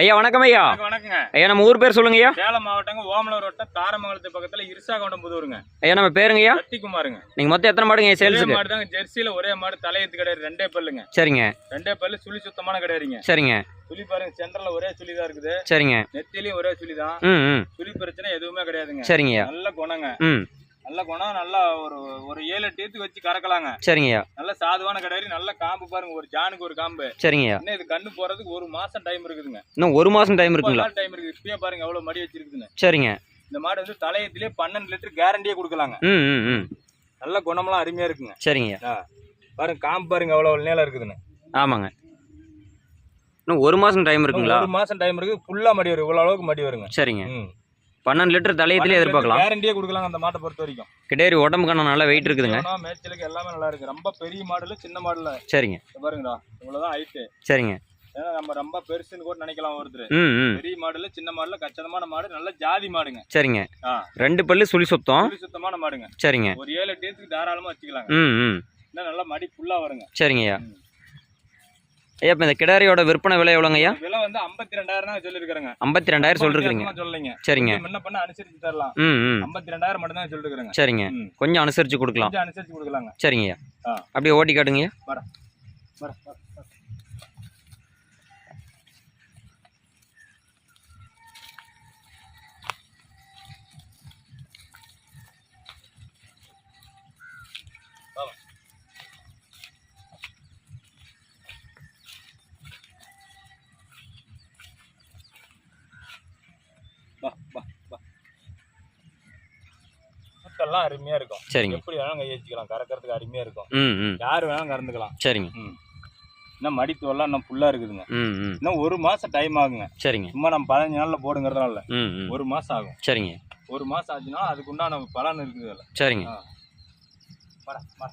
ஐயா வணக்கம் ஐயா. வணக்கம், வணக்கங்க. ஐயா நம்ம ஊர் பேர் சொல்லுங்க ஐயா. சேலம் மாவட்டங்க ஓமலூர் வட்டம் தாரமங்கலத்து பக்கத்துல இருசாகொண்டம் புதூருங்க. ஐயா நம்ம பேருங்க ஐயா. சத்திக்குமாருங்க நீங்க மொத்தம் எத்தனை மாடுங்க சேல்ஸுக்கு? மாடு தாங்க ஜெர்சியில ஒரே மாடு தலையத்து கிடையாது ரெண்டே பல்லுங்க. சரிங்க. ரெண்டே பல்லு சுழி சுத்தமான கிடையாதுங்க சரிங்க. சுழி பாருங்க சென்டர்ல ஒரே சுழி தான் இருக்குது. சரிங்க. நெத்திலையும் ஒரே சுழி தான் சுழி பிரச்சனை எதுவுமே கிடையாதுங்க. சரிங்க நல்ல குணங்க. நல்ல குணம் நல்லா ஒரு ஒரு ஏழு எட்டு ஏத்து வச்சு கறக்கலாங்க. சரிங்க ஐயா நல்ல சாதுவான கிடையாது நல்ல காம்பு பாருங்க ஒரு ஜானுக்கு ஒரு காம்பு. சரிங்க ஐயா இன்னும் இது கண்ணு போறதுக்கு ஒரு மாசம் டைம் இருக்குதுங்க. இன்னும் ஒரு மாசம் டைம் இருக்குங்களா? டைம் இருக்குது. இப்பயே பாருங்க எவ்வளவு மடி வச்சிருக்குதுன்னு. சரிங்க. இந்த மாடு வந்து தலையத்திலே பன்னெண்டு லிட்டர் கேரண்டியே கொடுக்கலாங்க. நல்ல குணமெல்லாம் அருமையா இருக்குங்க. சரிங்க ஐயா பாருங்க காம்பு பாருங்க எவ்வளவு நீளம் இருக்குதுன்னு. ஆமாங்க. இன்னும் ஒரு மாசம் டைம் இருக்குங்களா? ஒரு மாசம் டைம் இருக்கு ஃபுல்லா மடி வரும். இவ்வளவு அளவுக்கு மடி வருங்க. சரிங்க. பன்னெண்டு லிட்டர் தலையத்திலே எதிர்பார்க்கலாம். கேரண்டியே கொடுக்கலாங்க அந்த மாட்டை பொறுத்த வரைக்கும். கிட்டேரி உடம்புக்கான நல்லா வெயிட் இருக்குதுங்க. மேய்ச்சலுக்கு எல்லாமே நல்லா இருக்கு. ரொம்ப பெரிய மாடுல சின்ன மாடுல. சரிங்க. பாருங்கடா இவ்வளவுதான் ஹைட்டு சரிங்க. ஏன்னா நம்ம ரொம்ப பெருசுன்னு கூட நினைக்கலாம் ஒருத்தர் பெரிய மாடுல சின்ன மாடுல கச்சிதமான மாடு நல்ல ஜாதி மாடுங்க. சரிங்க. ரெண்டு பல்லு சுழி சுத்தம். சுழி சுத்தமான மாடுங்க. சரிங்க. ஒரு ஏழு எட்டு ஏத்துக்கு தாராளமா வச்சுக்கலாங்க. நல்லா மடி ஃபுல்லா வருங்க. சரிங்க ஐயா இப்போ இந்த கிடாரியோட விற்பனை விலை எவ்வளோங்க ஐயா விலை வந்து ஐம்பத்தி ரெண்டாயிரம் தான் சொல்லிருக்காங்க ஐம்பத்தி ரெண்டாயிரம் சொல்லிருக்கிறீங்க சொல்லுங்க. சரிங்க. முன்ன பண்ண அனுசரிச்சு தரலாம். ம் ஐம்பத்தி ரெண்டாயிரம் மட்டும் தான் சொல்லிருக்காங்க சரிங்க. கொஞ்சம் அனுசரித்து கொடுக்கலாம். அனுசரிச்சு கொடுக்கலாங்க. சரிங்க ஐயா. அப்படியே ஓட்டி காட்டுங்க ஐயா வர வர சுத்தெல்லாம் அருமையா இருக்கும். சரிங்க. எப்படி வேணாலும் கை வச்சுக்கலாம் கறக்கிறதுக்கு அருமையா இருக்கும். யார் வேணாலும் கறந்துக்கலாம். சரிங்க. இன்னும் மடித்துவெல்லாம் இன்னும் ஃபுல்லா இருக்குதுங்க. இன்னும் ஒரு மாசம் டைம் ஆகுங்க. சரிங்க. சும்மா நம்ம பதினஞ்சு நாள்ல போடுங்கிறதுனால. ஒரு மாசம் ஆகும். சரிங்க. ஒரு மாசம் ஆச்சுன்னா அதுக்கு உண்டான பலன் இருக்குது சரிங்க. வர வர